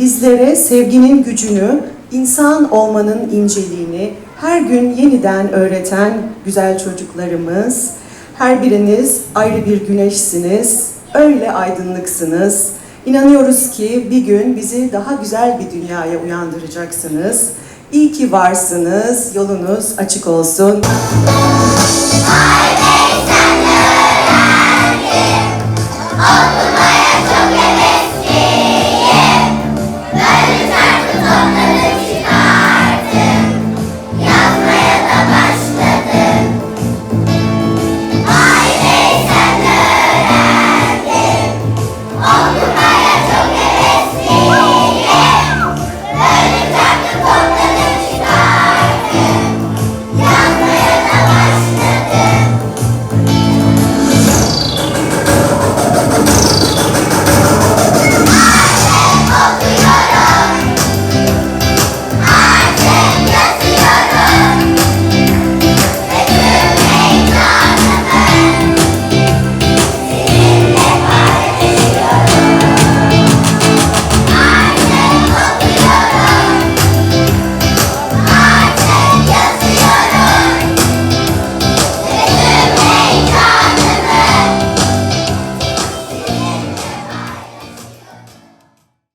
bizlere sevginin gücünü, insan olmanın inceliğini her gün yeniden öğreten güzel çocuklarımız. Her biriniz ayrı bir güneşsiniz, öyle aydınlıksınız. İnanıyoruz ki bir gün bizi daha güzel bir dünyaya uyandıracaksınız. İyi ki varsınız, yolunuz açık olsun. Okumaya